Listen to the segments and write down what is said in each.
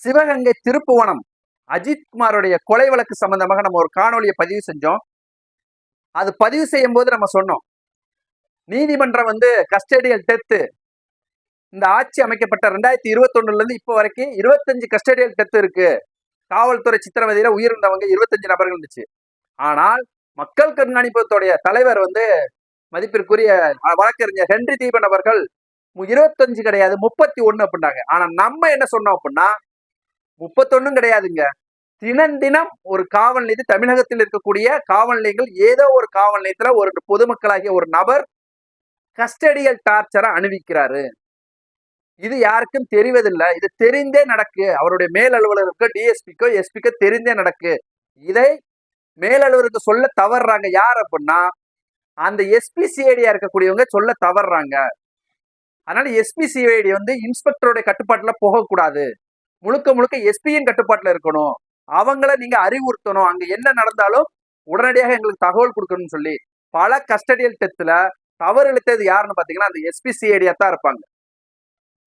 சிவகங்கை திருப்புவனம். அஜித்குமாருடைய கொலை வழக்கு சம்பந்தமாக நம்ம ஒரு காணொலியை பதிவு செஞ்சோம். அது பதிவு செய்யும் போது நம்ம சொன்னோம். நீதிமன்றம் வந்து கஸ்டடியல் டெத்து. இந்த ஆட்சி அமைக்கப்பட்ட ரெண்டாயிரத்தி இருபத்தொன்னுலேருந்து இப்போ வரைக்கும் இருபத்தஞ்சு கஸ்டடியல் டெத்து இருக்கு. காவல்துறை சித்திரவதையில உயிரிழந்தவங்க இருபத்தஞ்சு நபர்கள் இருந்துச்சு. ஆனால் மக்கள் கண்காணிப்பத்துடைய தலைவர் வந்து மதிப்பிற்குரிய வழக்கறிஞர் ஹென்றி தீபன் அவர்கள் மு- இருபத்தஞ்சு கிடையாது முப்பத்தி ஒன்று அப்படின்னாங்க. ஆனால் நம்ம என்ன சொன்னோம் அப்படின்னா முப்பத்தொன்னும் கிடையாதுங்க. தினம் தினம் ஒரு காவல் நிலையத்தில் தமிழகத்தில் இருக்கக்கூடிய காவல் நிலையங்கள் ஏதோ ஒரு காவல் நிலையத்துல ஒரு பொதுமக்களாகிய ஒரு நபர் கஸ்டடியல் டார்ச்சரை அணிவிக்கிறாரு. இது யாருக்கும் தெரிவதில்லை. இது தெரிந்தே நடக்கு. அவருடைய மேல் அலுவலருக்கோ டிஎஸ்பிக்கோ எஸ்பிக்கோ தெரிந்தே நடக்கு. இதை மேல் அலுவலருக்கு சொல்ல தவறுறாங்க. யார் அப்படின்னா அந்த எஸ்பி சிஐடியா இருக்கக்கூடியவங்க சொல்ல தவறுறாங்க. அதனால எஸ்பி சிஐடி வந்து இன்ஸ்பெக்டருடைய கட்டுப்பாட்டுல போகக்கூடாது. முழுக்க முழுக்க எஸ்பியின் கட்டுப்பாட்டில் இருக்கணும். அவங்கள நீங்க அறிவுறுத்தணும். அங்க என்ன நடந்தாலும் உடனடியாக எங்களுக்கு தகவல் கொடுக்கணும்னு சொல்லி பல கஸ்டடியல் டெத்துல தவறு இழுத்தது யாருன்னு பாத்தீங்கன்னா அந்த எஸ்பிசிஐடியா தான் இருப்பாங்க.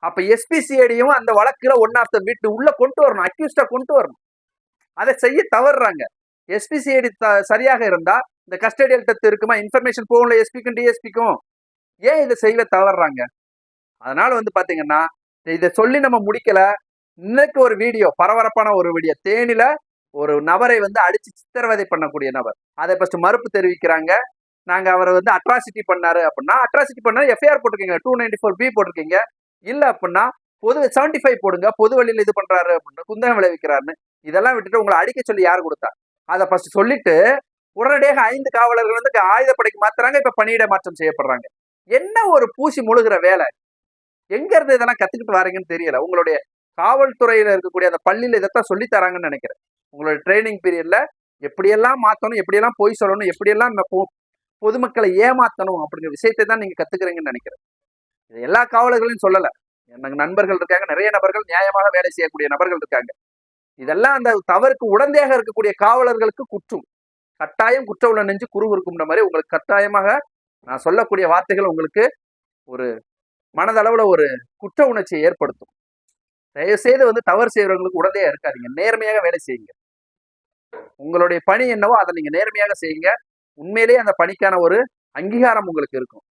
அப்ப எஸ்பிசிஐடியும் அந்த வழக்குல ஒன் ஆஃப் த வீட்டு உள்ள கொண்டு வரணும். அக்யூஸ்டா கொண்டு வரணும். அதை செய்ய தவறுறாங்க. எஸ்பிசிஐடி சரியாக இருந்தா இந்த கஸ்டடியல் டெத்து இருக்குமா? இன்ஃபர்மேஷன் போகல எஸ்பிக்கும் டிஎஸ்பிக்கும் ஏன் இதை செய்ய தவறுறாங்க? அதனால வந்து பாத்தீங்கன்னா இதை சொல்லி நம்ம முடிக்கல. இன்னைக்கு ஒரு வீடியோ பரபரப்பான ஒரு வீடியோ. தேனில ஒரு நபரை வந்து அடிச்சு சித்திரவதை பண்ணக்கூடிய நபர். அதை ஃபர்ஸ்ட் மறுப்பு தெரிவிக்கிறாங்க. நாங்க அவரை வந்து அட்ராசிட்டி பண்ணாரு அப்படின்னா அட்ராசிட்டி பண்ணா எஃப்ஐஆர் போட்டிருக்கீங்க டூ நைன்டி ஃபோர் பி போட்டிருக்கீங்க. இல்ல அப்படின்னா பொது செவன்டி ஃபைவ் போடுங்க பொது வழியில் இது பண்றாரு அப்படின்னு குந்தகம் விளைவிக்கிறாருன்னு. இதெல்லாம் விட்டுட்டு உங்களை அடிக்க சொல்லி யார் கொடுத்தா? அதை ஃபர்ஸ்ட் சொல்லிட்டு உடனடியாக ஐந்து காவலர்கள் வந்து ஆயுதப்படைக்கு மாத்துறாங்க இப்ப பணியிட மாற்றம் செய்யப்படுறாங்க. என்ன ஒரு பூசி முழுகிற வேலை? எங்க இருந்து இதெல்லாம் கத்துக்கிட்டு வரீங்கன்னு தெரியல. உங்களுடைய காவல்துறையில இருக்கக்கூடிய அந்த பள்ளியில இதைத்தான் சொல்லி தராங்கன்னு நினைக்கிறேன். உங்களோட ட்ரைனிங் பீரியட்ல எப்படியெல்லாம் மாத்தணும் எப்படியெல்லாம் பொய் சொல்லணும் எப்படியெல்லாம் பொ- பொதுமக்களை ஏமாத்தணும் அப்படிங்கிற விஷயத்தை தான் நீங்க கத்துக்கிறீங்கன்னு நினைக்கிறேன். இது எல்லா காவலர்களையும் சொல்லல. எனக்கு நண்பர்கள் இருக்காங்க நிறைய நபர்கள் நியாயமாக வேலை செய்யக்கூடிய நபர்கள் இருக்காங்க. இதெல்லாம் அந்த தவறுக்கு உடந்தையாக இருக்கக்கூடிய காவலர்களுக்கு குற்றம். கட்டாயம் குற்ற உள்ள நெஞ்சு குரு இருக்கும்ன்ற மாதிரி உங்களுக்கு கட்டாயமாக நான் சொல்லக்கூடிய வார்த்தைகள் உங்களுக்கு ஒரு மனதளவுல ஒரு குற்ற உணர்ச்சியை ஏற்படுத்தும். தயவுசெய்து வந்து தவறு செய்யறவங்களுக்கு உடனே இருக்காதீங்க. நேர்மையாக வேலை செய்யுங்க. உங்களுடைய பணி என்னவோ அதை நீங்க நேர்மையாக செய்யுங்க. உண்மையிலேயே அந்த பணிக்கான ஒரு அங்கீகாரம் உங்களுக்கு இருக்கும்.